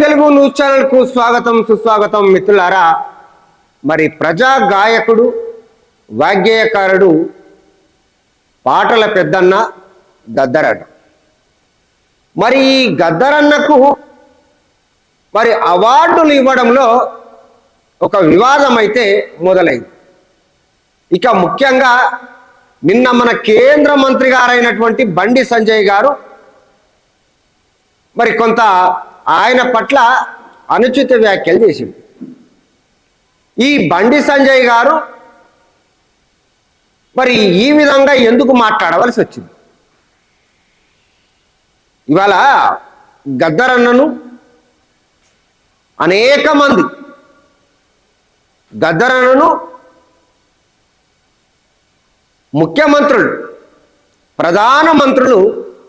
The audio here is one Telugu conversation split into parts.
తెలుగు న్యూస్ ఛానల్కు స్వాగతం సుస్వాగతం మిత్రులారా. మరి ప్రజా గాయకుడు వాగ్గేయకారుడు పాటల పెద్దన్న గద్దరన్న. మరి ఈ గద్దరన్నకు మరి అవార్డులు ఇవ్వడంలో ఒక వివాదం అయితే మొదలైంది. ఇక ముఖ్యంగా నిన్న మన కేంద్ర మంత్రి గారైనటువంటి బండి సంజయ్ గారు మరి కొంత ఆయన పట్ల అనుచిత వ్యాఖ్యలు చేసింది ఈ బండి సంజయ్ గారు మరి ఈ విధంగా ఎందుకు మాట్లాడవలసి వచ్చింది? ఇవాళ గద్దరన్నను అనేక మంది గద్దరన్నను ముఖ్యమంత్రులు ప్రధాన మంత్రులు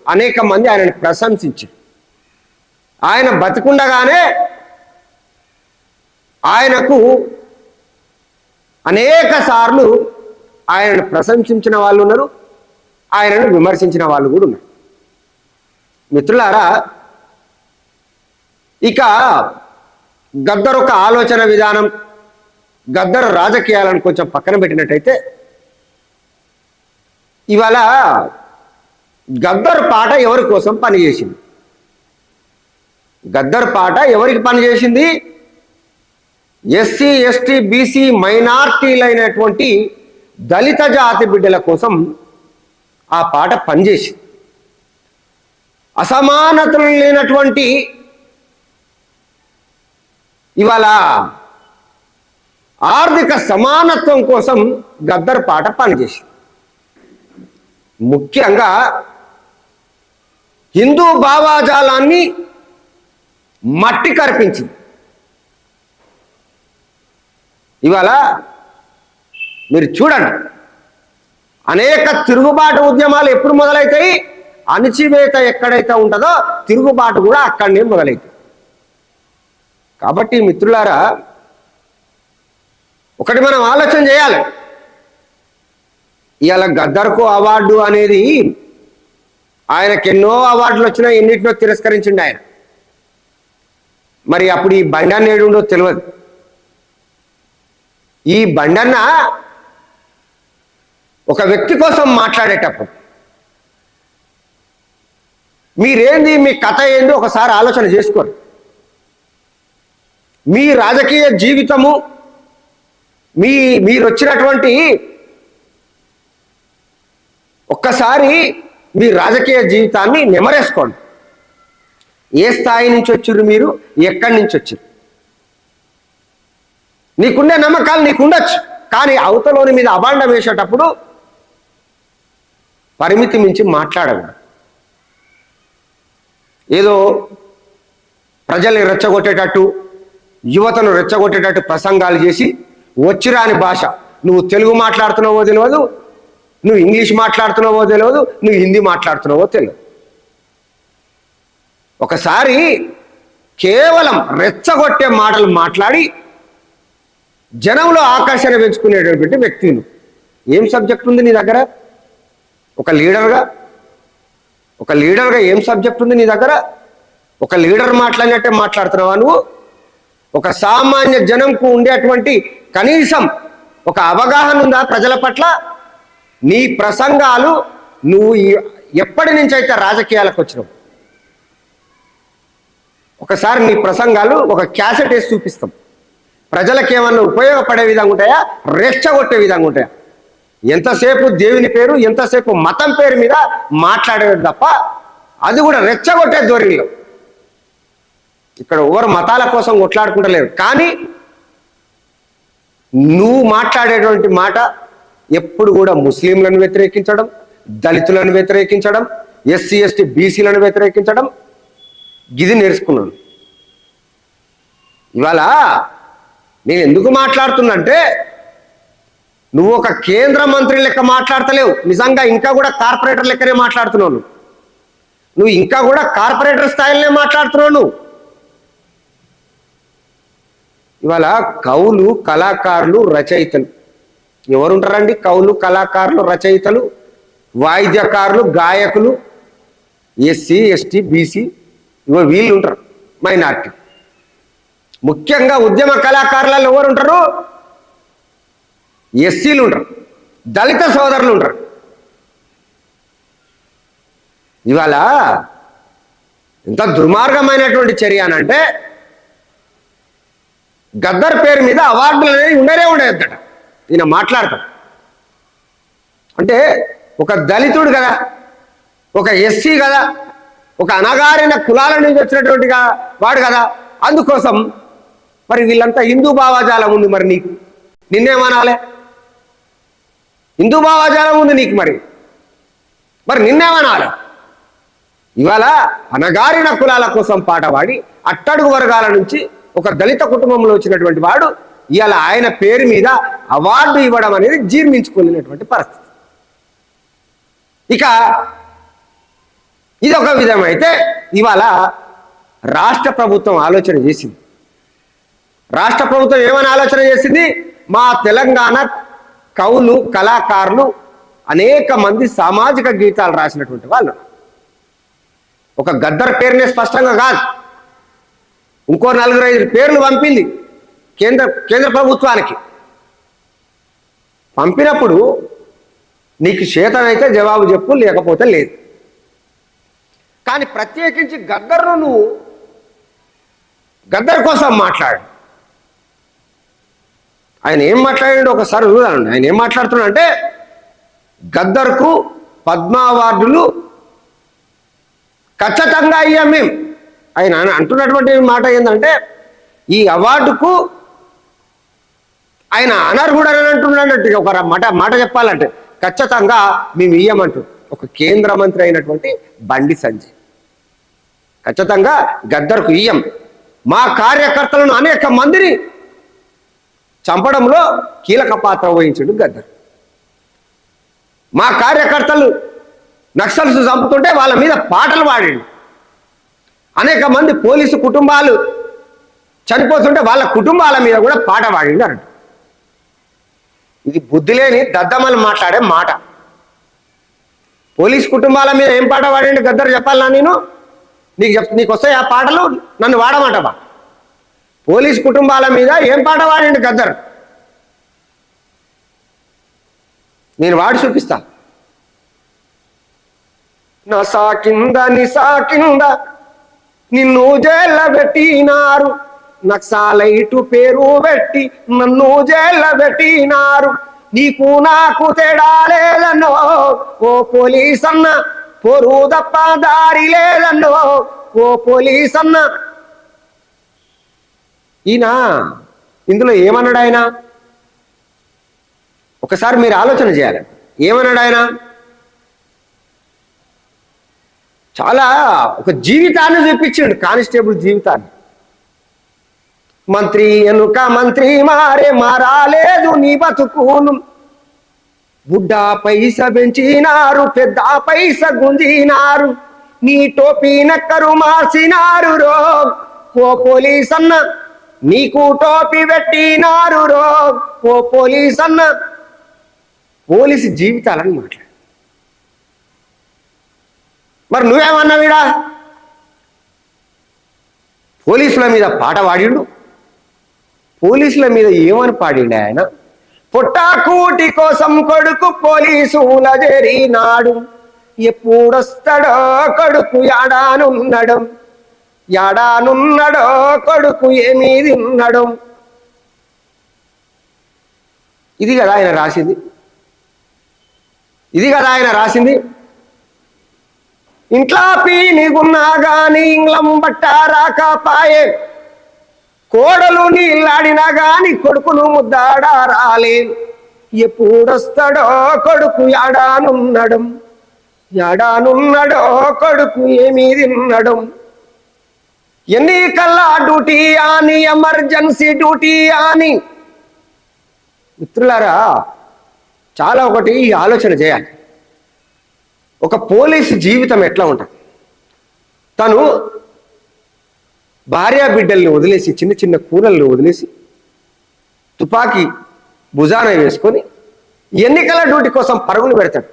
అనేక మంది ఆయనను ప్రశంసించారు. ఆయన బతికుండగానే ఆయనకు అనేక సార్లు ఆయనను ప్రశంసించిన వాళ్ళు ఉన్నారు ఆయనను విమర్శించిన వాళ్ళు కూడా ఉన్నారు. మిత్రులారా ఇక గద్దర్ ఒక ఆలోచన విధానం గద్దర్ రాజకీయాలను కొంచెం పక్కన పెట్టినట్టయితే ఇవాళ గద్దర్ పాట ఎవరి కోసం పనిచేసింది? గద్దర్ పాట ఎవరికి పనిచేసింది? ఎస్సీ ఎస్టీ బీసీ మైనార్టీలైనటువంటి దళిత జాతి బిడ్డల కోసం ఆ పాట పనిచేసింది. అసమానతలు లేనటువంటి ఇవాళ ఆర్థిక సమానత్వం కోసం గద్దర్ పాట పనిచేసింది. ముఖ్యంగా హిందూ భావాజాలాన్ని మట్టి కరిపించింది ఇవాళ మీరు చూడండి. అనేక తిరుగుబాటు ఉద్యమాలు ఎప్పుడు మొదలవుతాయి అణిచివేత ఎక్కడైతే ఉంటుందో తిరుగుబాటు కూడా అక్కడనే మొదలవుతుంది కాబట్టి మిత్రులారా ఒకటి మనం ఆలోచన చేయాలి. ఇవాళ గద్దర్కు అవార్డు అనేది ఆయనకు ఎన్నో అవార్డులు వచ్చినా ఎన్నిటినో తిరస్కరించిండు ఆయన. మరి అప్పుడు ఈ బండన్న ఏడుండో తెలియదు ఈ బండన్న ఒక వ్యక్తి కోసం మాట్లాడేటప్పుడు మీరేంది మీ కథ ఏంది ఒకసారి ఆలోచన చేసుకోండి మీ రాజకీయ జీవితము మీ మీరు వచ్చినటువంటి ఒక్కసారి మీ రాజకీయ జీవితాన్ని నెమరేసుకోండి. ఏ స్థాయి నుంచి వచ్చిర్రు మీరు? ఎక్కడి నుంచి వచ్చిర్రు? నీకుండే నమ్మకాలు నీకు ఉండొచ్చు కానీ అవతలోని మీద అభాండం వేసేటప్పుడు పరిమితి మించి మాట్లాడకూడదు. ఏదో ప్రజల్ని రెచ్చగొట్టేటట్టు యువతను రెచ్చగొట్టేటట్టు ప్రసంగాలు చేసి వచ్చిరాని భాష. నువ్వు తెలుగు మాట్లాడుతున్నావో తెలియదు నువ్వు ఇంగ్లీష్ మాట్లాడుతున్నావో తెలియదు నువ్వు హిందీ మాట్లాడుతున్నావో తెలియదు ఒకసారి కేవలం రెచ్చగొట్టే మాటలు మాట్లాడి జనంలో ఆకర్షణ పెంచుకునేటటువంటి వ్యక్తులు. ఏం సబ్జెక్ట్ ఉంది నీ దగ్గర? ఒక లీడర్గా? ఒక లీడర్గా ఏం సబ్జెక్ట్ ఉంది నీ దగ్గర? ఒక లీడర్ మాట్లాడినట్టే మాట్లాడుతున్నావా నువ్వు? ఒక సామాన్య జనంకు ఉండేటువంటి కనీసం ఒక అవగాహన ఉందా ప్రజల పట్ల? నీ ప్రసంగాలు నువ్వు ఎప్పటి నుంచి అయితే రాజకీయాలకు వచ్చినావు? ఒకసారి నీ ప్రసంగాలు ఒక క్యాసెట్ వేసి చూపిస్తాం. ప్రజలకు ఏమన్నా ఉపయోగపడే విధంగా ఉంటాయా? రెచ్చగొట్టే విధంగా ఉంటాయా? ఎంతసేపు దేవుని పేరు ఎంతసేపు మతం పేరు మీద మాట్లాడేది తప్ప అది కూడా రెచ్చగొట్టే ధోరణిలో. ఇక్కడ ఎవరు మతాల కోసం కొట్లాడుకుంటలేరు. కానీ నువ్వు మాట్లాడేటువంటి మాట ఎప్పుడు కూడా ముస్లింలను వ్యతిరేకించడం దళితులను వ్యతిరేకించడం ఎస్సీ ఎస్టీ బీసీలను వ్యతిరేకించడం గిది నేర్చుకున్నాను. ఇవాళ నేను ఎందుకు మాట్లాడుతున్నంటే నువ్వు ఒక కేంద్ర మంత్రి లెక్క మాట్లాడతలేవు. నిజంగా ఇంకా కూడా కార్పొరేటర్ లెక్కనే మాట్లాడుతున్నావు నువ్వు. నువ్వు ఇంకా కూడా కార్పొరేటర్ స్థాయిలోనే మాట్లాడుతున్నావు నువ్వు. ఇవాళ కవులు కళాకారులు రచయితలు. ఎవరుంటారండి? కవులు కళాకారులు రచయితలు వాయిద్యకారులు గాయకులు ఎస్సీ ఎస్టీ బీసీ ఇవాళ వీళ్ళు ఉంటారు మైనార్టీ. ముఖ్యంగా ఉద్యమ కళాకారులలో ఎవరు ఉంటారు? ఎస్సీలు ఉంటారు దళిత సోదరులు ఉంటారు. ఇవాళ ఇంత దుర్మార్గమైనటువంటి చర్య అనంటే గద్దర్ పేరు మీద అవార్డులు అనేది ఉండనే ఉండేదట. ఈయన మాట్లాడతాడు. అంటే ఒక దళితుడు కదా ఒక ఎస్సీ కదా ఒక అనగారిన కులాల నుంచి వచ్చినటువంటిగా వాడు కదా. అందుకోసం మరి వీళ్ళంతా హిందూ భావాజాలం ఉంది మరి నీకు. నిన్నేమనాలే? హిందూ భావాజాలం ఉంది నీకు మరి. మరి నిన్నేమనాలి? ఇవాళ అనగారిన కులాల కోసం పాట పాడి అట్టడుగు వర్గాల నుంచి ఒక దళిత కుటుంబంలో వచ్చినటువంటి వాడు ఇవాళ ఆయన పేరు మీద అవార్డు ఇవ్వడం అనేది జీర్ణించుకునేటువంటి పరిస్థితి. ఇక ఇది ఒక విధమైతే ఇవాళ రాష్ట్ర ప్రభుత్వం ఆలోచన చేసింది. రాష్ట్ర ప్రభుత్వం ఏమని ఆలోచన చేసింది? మా తెలంగాణ కవులు కళాకారులు అనేక మంది సామాజిక గీతాలు రాసినటువంటి వాళ్ళు. ఒక గద్దర్ పేరునే స్పష్టంగా కాదు. ఇంకో నలుగురు ఐదు పేర్లు పంపింది కేంద్ర కేంద్ర ప్రభుత్వానికి. పంపినప్పుడు నీకు చేతనైతే జవాబు చెప్పు లేకపోతే లేదు. కానీ ప్రత్యేకించి గద్దర్ను నువ్వు గద్దర్ కోసం మాట్లాడు. ఆయన ఏం మాట్లాడాడు ఒకసారి చూడండి. ఆయన ఏం మాట్లాడుతున్నాడు అంటే గద్దర్కు పద్మ అవార్డులు ఖచ్చితంగా అయ్యాం మేము ఆయన అంటున్నటువంటి మాట ఏంటంటే ఈ అవార్డుకు ఆయన అనర్హుడని అంటున్నాడంటే ఒక మాట మాట చెప్పాలంటే ఖచ్చితంగా మేము ఇయ్యమంటూ ఒక కేంద్ర మంత్రి అయినటువంటి బండి సంజయ్. ఖచ్చితంగా గద్దర్కు ఇయ్యం మా కార్యకర్తలను అనేక మందిని చంపడంలో కీలక పాత్ర వహించాడు గద్దర్. మా కార్యకర్తలు నక్సల్స్ చంపుతుంటే వాళ్ళ మీద పాటలు పాడాడు. అనేక మంది పోలీసు కుటుంబాలు చనిపోతుంటే వాళ్ళ కుటుంబాల మీద కూడా పాట పాడిండు అన్నాడు. ఇది బుద్ధి లేని దద్దమ్మలు మాట్లాడే మాట. పోలీస్ కుటుంబాల మీద ఏం పాట పాడండి గద్దరు చెప్పాలన్నా నేను? నీకు చెప్ నీకు వస్తాయి ఆ పాటలు? నన్ను వాడమంటవా? పోలీస్ కుటుంబాల మీద ఏం పాట వాడండి గద్దరు? నేను వాడి చూపిస్తా. నసా కింద నిసా కింద నిన్ను జైల్ల పెట్టినారు. నక్సాలైటు పేరు పెట్టి నన్ను జైల్ల పెట్టినారు. నీకు నాకు తేడాలేదన్నో ఓ పోలీస్ అన్న పొరు తప్ప దారి లేదన్నో. ఓ పోలీస్ అన్న ఈయన ఇందులో ఏమన్నాడు ఆయన? ఒకసారి మీరు ఆలోచన చేయాలి. ఏమన్నాడు ఆయన? చాలా ఒక జీవితాన్ని చూపించాడు కానిస్టేబుల్ జీవితాన్ని. మంత్రి ఎనుక మంత్రి మారే మారాలేదు నీ బతుకును. బుడ్డ పైస పెంచినారు పెద్ద పైస గుంజినారు. నీ టోపీ నక్కరు మార్చినారు రో. ఓ పోలీస్ అన్న నీకు టోపీ పెట్టినారు రో. ఓ పోలీస్ అన్న పోలీసు జీవితాలని మాట్లాడు. మరి నువ్వేమన్నావిడా పోలీసుల మీద పాట పాడిండు? పోలీసుల మీద ఏమని పాడిండు ఆయన? పుట్టాకూటి కోసం కొడుకు పోలీసుల జరినాడు ఎప్పుడొస్తాడో కొడుకు యాడానున్నడు యాడానున్నడో కొడుకు ఏమీ తిన్నడం ఇది కదా ఆయన రాసింది. ఇది కదా ఆయన రాసింది. ఇంట్లో పీనిగున్నా గాని ఇంగ్లం బట్ట రాకపాయే కోడలు నీళ్ళాడినా గాని కొడుకును ముద్దాడా రాలే. ఎప్పుడొస్తాడో కొడుకు యాడానున్నడు. యాడానున్నడో కొడుకు ఏమీ తిన్నడు. ఎన్నికల్లా డ్యూటీ అని ఎమర్జెన్సీ డ్యూటీ అని. మిత్రులారా చాలా ఒకటి ఆలోచన చేయాలి. ఒక పోలీసు జీవితం ఎట్లా ఉంటుంది? తను భార్యా బిడ్డల్ని వదిలేసి చిన్న చిన్న కూరల్ని వదిలేసి తుపాకీ భుజాన వేసుకొని ఎన్నికల డ్యూటీ కోసం పరుగులు పెడతాడు.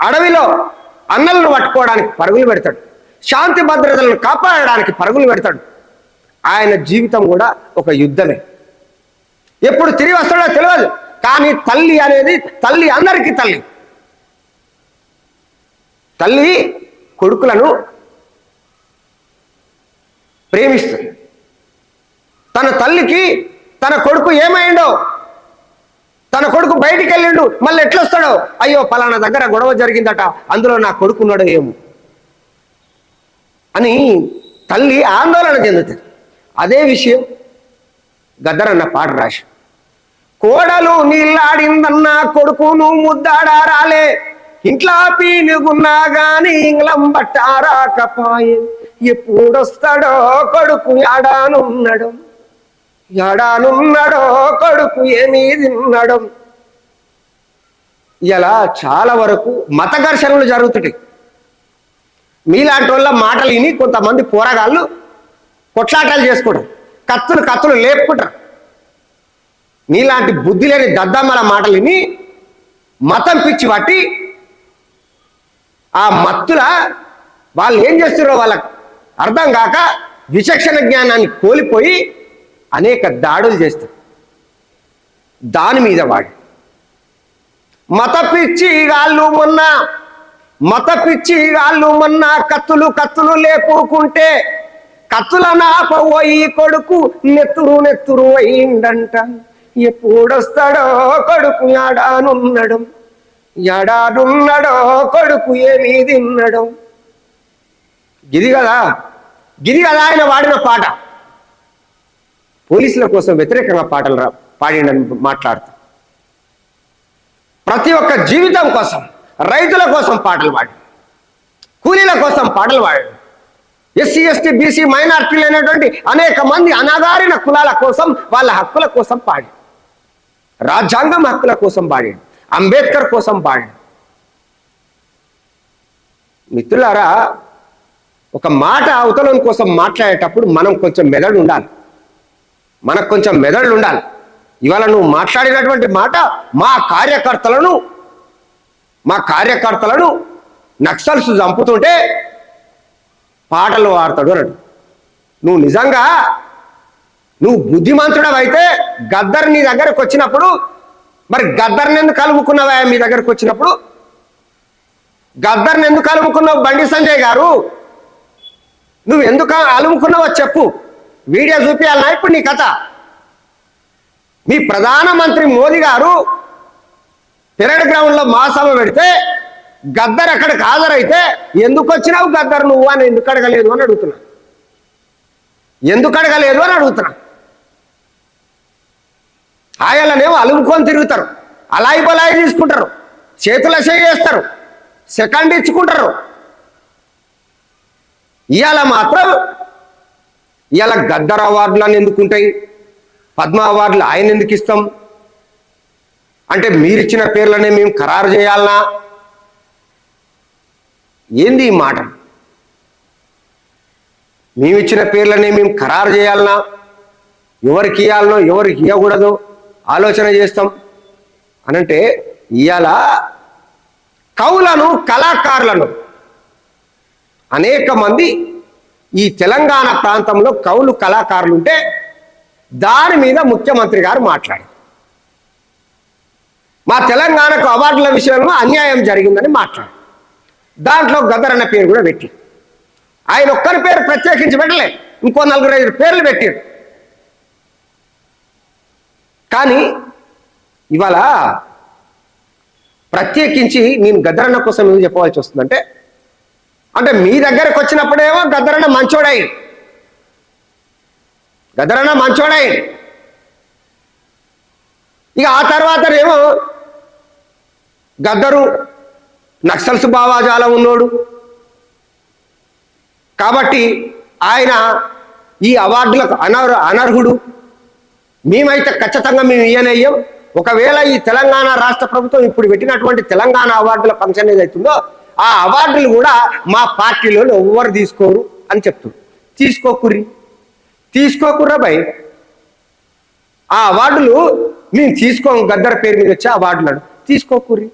అడవిలో అన్నలను పట్టుకోవడానికి పరుగులు పెడతాడు. శాంతి భద్రతలను కాపాడడానికి పరుగులు పెడతాడు. ఆయన జీవితం కూడా ఒక యుద్ధమే. ఎప్పుడు తిరిగి వస్తాడో తెలియదు కానీ తల్లి అనేది తల్లి అందరికీ తల్లి. తల్లి కొడుకులను ప్రేమిస్తుంది. తన తల్లికి తన కొడుకు ఏమైండో తన కొడుకు బయటికి వెళ్ళిండు మళ్ళీ ఎట్లొస్తాడో? అయ్యో పలానా దగ్గర గొడవ జరిగిందట అందులో నా కొడుకున్నాడో ఏమో? అని తల్లి ఆందోళన చెందుతుంది. అదే విషయం గద్దరన్న పాట రాసి కోడలు నీళ్ళాడిందన్న కొడుకును ముద్దాడా రాలే. ఇంట్లో పీనుగున్నా గాని ఇంగ్లం బట్టారాకపాయే ఎప్పుడొస్తాడో కొడుకు యాడానున్నాడు? యాడానున్నాడో కొడుకు ఏమీ తిన్నాడు? ఇలా చాలా వరకు మత ఘర్షణలు జరుగుతుంటాయి. మీలాంటి వాళ్ళ మాటలు విని కొంతమంది పోరగాళ్ళు కొట్లాటాలు చేసుకోవడం కత్తులు కత్తులు లేపుకుంటారు. నీలాంటి బుద్ధి లేని దద్దమ్మల మాటలు విని మతం పిచ్చి పట్టి ఆ మత్తుల వాళ్ళు ఏం చేస్తున్నారో వాళ్ళకి అర్థం కాక విచక్షణ జ్ఞానాన్ని కోల్పోయి అనేక దాడులు చేస్తారు. దాని మీద వాడు. మత పిచ్చి గాళ్ళు మొన్న మత పిచ్చి గాళ్ళు మొన్న కత్తులు కత్తులు లేపుకుంటే కత్తుల నాపపోయి కొడుకు నెత్తురు నెత్తురు అయిందంట. ఎప్పుడొస్తాడో కొడుకు యాడానున్నాడు ఎడాడున్నడో కొడుకు ఏమీ తిన్నడం. గిది కదా గిది కదా ఆయన వాడిన పాట. పోలీసుల కోసం వ్యతిరేకంగా పాటలు రా పాడిండని మాట్లాడుతూ. ప్రతి ఒక్క జీవితం కోసం రైతుల కోసం పాటలు పాడి కూలీల కోసం పాటలు పాడాడు ఎస్సీ ఎస్టీ బీసీ మైనార్టీలు అనేటువంటి అనేక మంది అనాగారిన కులాల కోసం వాళ్ళ హక్కుల కోసం పాడి రాజ్యాంగం హక్కుల కోసం పాడాడు. అంబేద్కర్ కోసం పాడిన. మిత్రులారా ఒక మాట అవతలం కోసం మాట్లాడేటప్పుడు మనం కొంచెం మెదడు ఉండాలి. మనకు కొంచెం మెదడు ఉండాలి. ఇవాళ నువ్వు మాట్లాడినటువంటి మాట మా కార్యకర్తలను మా కార్యకర్తలను నక్సల్స్ చంపుతుంటే పాటలు వాడతాడు అన్నాడు. నువ్వు నిజంగా నువ్వు బుద్ధిమంతుడవైతే అయితే గద్దర్ నీ దగ్గరకు వచ్చినప్పుడు మరి గద్దర్ని ఎందుకు కలుపుకున్నావా మీ దగ్గరకు వచ్చినప్పుడు? గద్దర్ని ఎందుకు కలుపుకున్నావు బండి సంజయ్ గారు? నువ్వు ఎందుకు అలుముకున్నావో చెప్పు. వీడియో చూపించాలన్నా ఇప్పుడు నీ కథ? మీ ప్రధానమంత్రి మోదీ గారు పెరడ్ గ్రౌండ్లో మహాసభ పెడితే గద్దర్ అక్కడికి హాజరైతే ఎందుకు వచ్చినావు గద్దర్ నువ్వు అని ఎందుకు అడగలేదు అని అడుగుతున్నా. ఎందుకు అడగలేదు అని అడుగుతున్నా. ఆయలనేమో అలుముకొని తిరుగుతారు. అలాయి బలాయి తీసుకుంటారు. చేతుల చేస్తారు సెకండ్ ఇచ్చుకుంటారు. ఇవాళ మాత్రం ఇవాళ గద్దర్ అవార్డులు అని ఎందుకు ఉంటాయి పద్మ అవార్డులు ఆయన ఎందుకు ఇస్తాం? అంటే మీరిచ్చిన పేర్లనే మేము ఖరారు చేయాలనా? ఏంది ఈ మాట? మేమిచ్చిన పేర్లనే మేము ఖరారు చేయాలనా? ఎవరికి ఇవ్వాలనో ఎవరికి ఇవ్వకూడదు ఆలోచన చేస్తాం అనంటే ఇవాళ కవులను కళాకారులను అనేక మంది ఈ తెలంగాణ ప్రాంతంలో కవులు కళాకారులు ఉంటే దాని మీద ముఖ్యమంత్రి గారు మాట్లాడారు. మా తెలంగాణకు అవార్డుల విషయంలో అన్యాయం జరిగిందని మాట్లాడారు. దాంట్లో గదర్ అన్న పేరు కూడా పెట్టి ఆయన ఒక్కరి పేరు ప్రత్యేకించి పెట్టలే. ఇంకో నలుగురు ఐదు పేర్లు పెట్టారు. కానీ ఇవాళ ప్రత్యేకించి నేను గద్దరన్న కోసం ఏం చెప్పవలసి వస్తుందంటే అంటే మీ దగ్గరకు వచ్చినప్పుడేమో గద్దరన్న మంచోడై గద్దరన్న మంచోడై ఇక ఆ తర్వాత ఏమో గద్దరు నక్సల్స్ భావాజాలం ఉన్నోడు. కాబట్టి ఆయన ఈ అవార్డులకు అనర్ అనర్హుడు. మేమైతే ఖచ్చితంగా మేము ఇయ్యనయ్యం. ఒకవేళ ఈ తెలంగాణ రాష్ట్ర ప్రభుత్వం ఇప్పుడు పెట్టినటువంటి తెలంగాణ అవార్డుల ఫంక్షన్ ఏదైతుందో ఆ అవార్డులు కూడా మా పార్టీలో ఎవ్వరు తీసుకోరు అని చెప్తారు. తీసుకోకుర్రి. తీసుకోకుర్రా భయ్ ఆ అవార్డులు మేము తీసుకోము గద్దర పేరు మీద వచ్చే అవార్డులను. తీసుకోకుర్రి.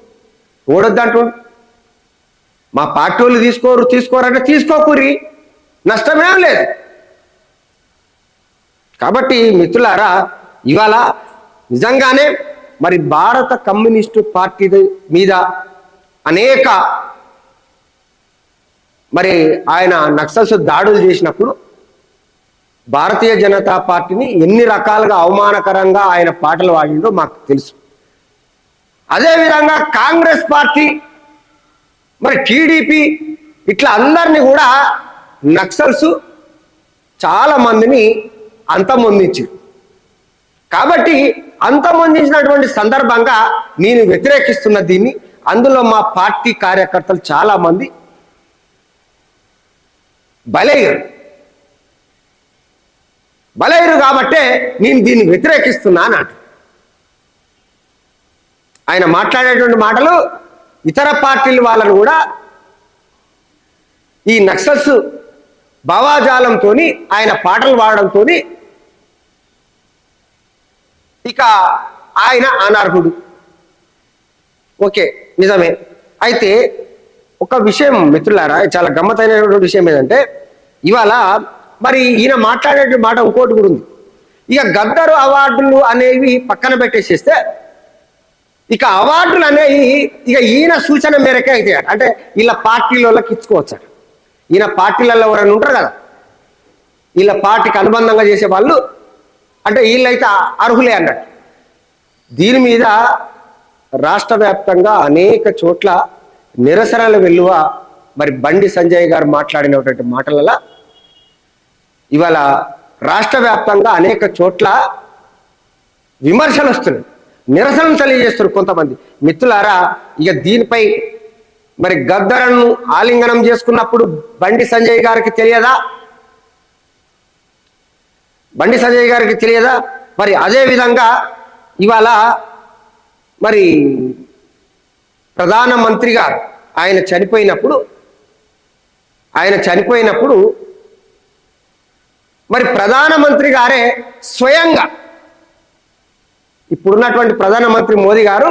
ఓడొద్దంటు మా పార్టీ వాళ్ళు తీసుకోరు తీసుకోరంటే తీసుకోకుర్రి. నష్టమేం లేదు. కాబట్టి మిత్రులారా ఇవాళ నిజంగానే మరి భారత కమ్యూనిస్టు పార్టీ మీద అనేక మరి ఆయన నక్సల్స్ దాడులు చేసినప్పుడు భారతీయ జనతా పార్టీని ఎన్ని రకాలుగా అవమానకరంగా ఆయన పాటలు పాడిండో మాకు తెలుసు. అదేవిధంగా కాంగ్రెస్ పార్టీ మరి టీడీపీ ఇట్లా అందరినీ కూడా నక్సల్స్ చాలా మందిని అంతమొందించారు కాబట్టి అంతమొందించినటువంటి సందర్భంగా నేను వ్యతిరేకిస్తున్న దీన్ని అందులో మా పార్టీ కార్యకర్తలు చాలా మంది బలయ్యారు బలయ్యారు కాబట్టే నేను దీన్ని వ్యతిరేకిస్తున్నాను అంట ఆయన మాట్లాడేటువంటి మాటలు ఇతర పార్టీల వాళ్ళను కూడా ఈ నక్సల్స్ భావాజాలంతో ఆయన పాటలు పాడడంతో ఇక ఆయన అనర్హుడు. ఓకే నిజమే. అయితే ఒక విషయం మిత్రులారా చాలా గమ్మతైనటువంటి విషయం ఏంటంటే ఇవాళ మరి ఈయన మాట్లాడే మాట ఇంకోటి కూడా ఉంది. ఇక గద్దరు అవార్డులు అనేవి పక్కన పెట్టేసేస్తే ఇక అవార్డులు అనేవి ఇక ఈయన సూచన మేరకే అయితే అంటే వీళ్ళ పార్టీలలోకి ఇచ్చుకోవచ్చు ఈయన పార్టీలలో ఎవరైనా ఉంటారు కదా? వీళ్ళ పార్టీకి అనుబంధంగా చేసే వాళ్ళు అంటే వీళ్ళైతే అర్హులే అన్నట్టు. దీని మీద రాష్ట్ర వ్యాప్తంగా అనేక చోట్ల నిరసనల వెల్లువ మరి బండి సంజయ్ గారు మాట్లాడినటువంటి మాటలలో ఇవాళ రాష్ట్ర వ్యాప్తంగా అనేక చోట్ల విమర్శలు వస్తున్నాయి నిరసనలు తెలియజేస్తారు కొంతమంది. మిత్రులారా ఇక దీనిపై మరి గద్దరను ఆలింగనం చేసుకున్నప్పుడు బండి సంజయ్ గారికి తెలియదా? బండి సంజయ్ గారికి తెలియదా? మరి అదే విధంగా ఇవాళ మరి ప్రధానమంత్రి గారు ఆయన చనిపోయినప్పుడు ఆయన చనిపోయినప్పుడు మరి ప్రధానమంత్రి గారే స్వయంగా ఇప్పుడున్నటువంటి ప్రధానమంత్రి మోదీ గారు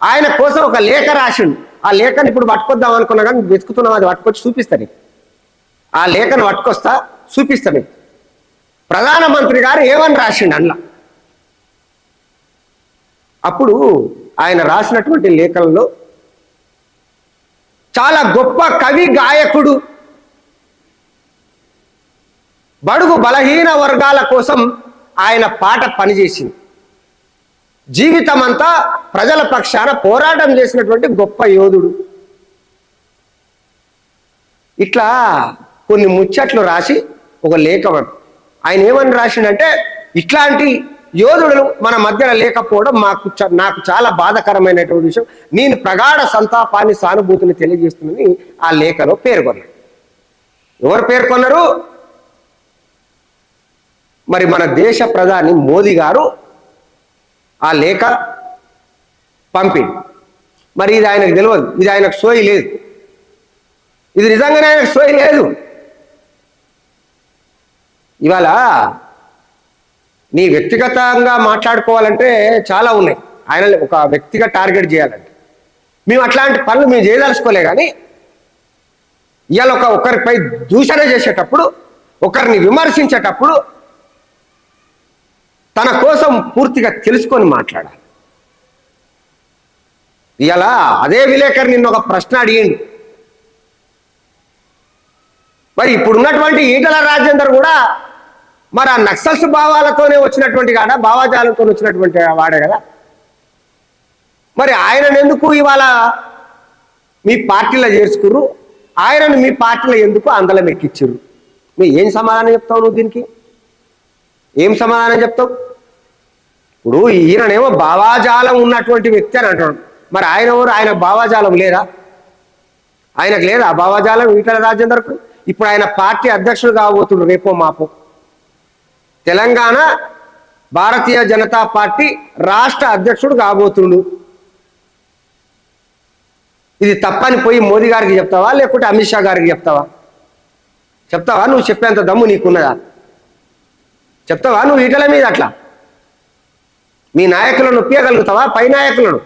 ఆయన కోసం ఒక లేఖ రాసిండు. ఆ లేఖను ఇప్పుడు పట్టుకొద్దాం అనుకున్నా కానీ వెతుకుతున్నాం అది పట్టుకొచ్చి చూపిస్తాను ఆ లేఖను పట్టుకొస్తా చూపిస్తాను ప్రధానమంత్రి గారు ఏమని రాసిండు అన్న అప్పుడు ఆయన రాసినటువంటి లేఖల్లో చాలా గొప్ప కవి గాయకుడు బడుగు బలహీన వర్గాల కోసం ఆయన పాట పనిచేసింది. జీవితం అంతా ప్రజల పక్షాన పోరాటం చేసినటువంటి గొప్ప యోధుడు. ఇట్లా కొన్ని ముచ్చట్లు రాసి ఒక లేఖ ఆయన ఏమని రాసిండంటే ఇట్లాంటి యోధుడు మన మధ్యన లేకపోవడం మాకు నాకు చాలా బాధకరమైనటువంటి విషయం. నేను ప్రగాఢ సంతాపాన్ని సానుభూతిని తెలియజేస్తుందని ఆ లేఖలో పేర్కొన్నాడు. ఎవరు పేర్కొన్నారు? మరి మన దేశ ప్రధాని మోదీ గారు ఆ లేఖ పంపింది మరి ఇది ఆయనకు తెలియదు. ఇది ఆయనకు సోయి లేదు. ఇది నిజంగానే ఆయనకు సోయి లేదు. ఇవాళ నీ వ్యక్తిగతంగా మాట్లాడుకోవాలంటే చాలా ఉన్నాయి. ఆయన ఒక వ్యక్తిగా టార్గెట్ చేయాలంటే. మేము అట్లాంటి పనులు మేము చేయదలుచుకోలే కానీ ఇవాళ ఒక ఒకరిపై దూషణ చేసేటప్పుడు ఒకరిని విమర్శించేటప్పుడు తన కోసం పూర్తిగా తెలుసుకొని మాట్లాడాలి. ఇలా అదే విలేకరు నిన్న ఒక ప్రశ్న అడిగిండు. మరి ఇప్పుడున్నటువంటి ఈటల రాజేందర్ కూడా మరి ఆ నక్సల్స్ భావాలతోనే వచ్చినటువంటి కాడ భావాజాలంతో వచ్చినటువంటి వాడే కదా. మరి ఆయనను ఎందుకు ఇవాళ మీ పార్టీలో చేర్చుకుర్రు? ఆయనను మీ పార్టీలో ఎందుకు అందలం ఎక్కించారు మీ ఏం సమాధానం చెప్తావు నువ్వు దీనికి? ఏం సమాధానం చెప్తావు? ఇప్పుడు ఈయననేమో భావాజాలం ఉన్నటువంటి వ్యక్తి అని అంటాడు మరి ఆయన ఎవరు? ఆయన భావాజాలం లేదా? ఆయనకు లేదా? భావాజాలం ఈటల రాజేందర్కు ఇప్పుడు ఆయన పార్టీ అధ్యక్షుడు కాబోతుడు రేపో మాపో. తెలంగాణ భారతీయ జనతా పార్టీ రాష్ట్ర అధ్యక్షుడు కాబోతుండు. ఇది తప్పని పోయి మోదీ గారికి చెప్తావా? లేకుంటే అమిత్ షా గారికి చెప్తావా? చెప్తావా? నువ్వు చెప్పేంత దమ్ము నీకున్నదా? చెప్తావా నువ్వు ఈటల మీద అట్లా? మీ నాయకులను ఒప్పించగలుగుతావా పై నాయకులను?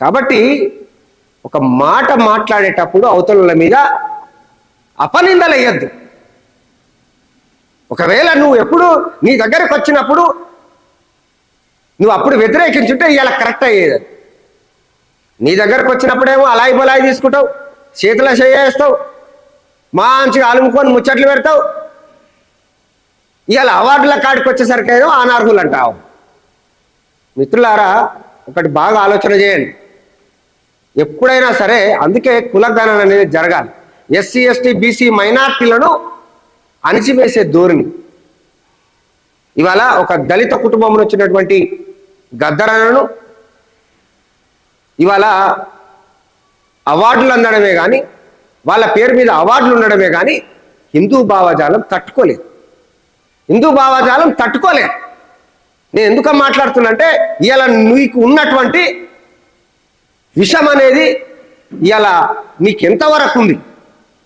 కాబట్టి ఒక మాట మాట్లాడేటప్పుడు అవతల మీద అపనిందలు వేయద్దు. ఒకవేళ నువ్వు ఎప్పుడు నీ దగ్గరకు వచ్చినప్పుడు నువ్వు అప్పుడు వ్యతిరేకించుంటే ఇలా కరెక్ట్ అయ్యేది. నీ దగ్గరకు వచ్చినప్పుడేమో అలాయి బలాయి తీసుకుంటావు చేతిలో చేయేస్తావు మంచిగా అలుముకొని ముచ్చట్లు పెడతావు. ఇవాళ అవార్డుల కాడికి వచ్చేసరికి ఏదో అనార్హులు అంటావు మిత్రులారా ఒకటి బాగా ఆలోచన చేయండి. ఎప్పుడైనా సరే అందుకే కులగణన అనేది జరగాలి. ఎస్సీ ఎస్టీ బీసీ మైనార్టీలను అణిచివేసే ధోరణి. ఇవాళ ఒక దళిత కుటుంబం వచ్చినటువంటి గద్దరలను ఇవాళ అవార్డులు అందడమే కానీ వాళ్ళ పేరు మీద అవార్డులు ఉండడమే కానీ హిందూ భావజాలం తట్టుకోలేదు. హిందూ భావజాలం తట్టుకోలేదు నేను ఎందుకు మాట్లాడుతున్నంటే ఇవాళ నీకు ఉన్నటువంటి విషం అనేది ఇవాళ నీకు ఎంతవరకు ఉంది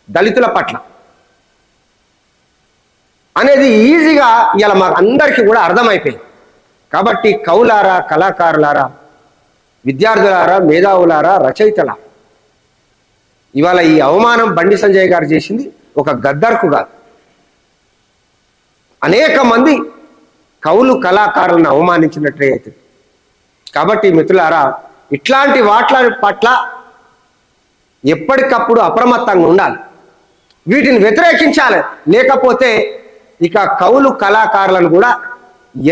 దళితుల పట్ల? అనేది ఈజీగా ఇలా మాకు అందరికీ కూడా అర్థమైపోయింది. కాబట్టి కవులారా కళాకారులారా విద్యార్థులారా మేధావులారా రచయితల ఇవాళ ఈ అవమానం బండి సంజయ్ గారు చేసింది ఒక గద్దర్కు కాదు. అనేక మంది కవులు కళాకారులను అవమానించినట్టే అవుతుంది కాబట్టి మిత్రులారా ఇట్లాంటి వాట్ల పట్ల ఎప్పటికప్పుడు అప్రమత్తంగా ఉండాలి. వీటిని వ్యతిరేకించాలి. లేకపోతే ఇక కవులు కళాకారులను కూడా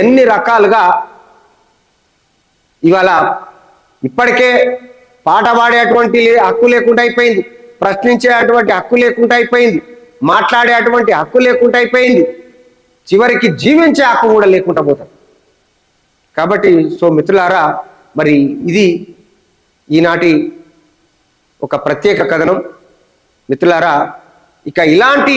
ఎన్ని రకాలుగా ఇవాళ ఇప్పటికే పాట పాడేటువంటి హక్కు లేకుండా అయిపోయింది. ప్రశ్నించేటువంటి హక్కు లేకుండా అయిపోయింది. మాట్లాడేటువంటి హక్కు లేకుండా అయిపోయింది. చివరికి జీవించే హక్కు కూడా లేకుండా పోతాం. కాబట్టి సో మిత్రులారా మరి ఇది ఈనాటి ఒక ప్రత్యేక కథనం. మిత్రులారా ఇక ఇలాంటి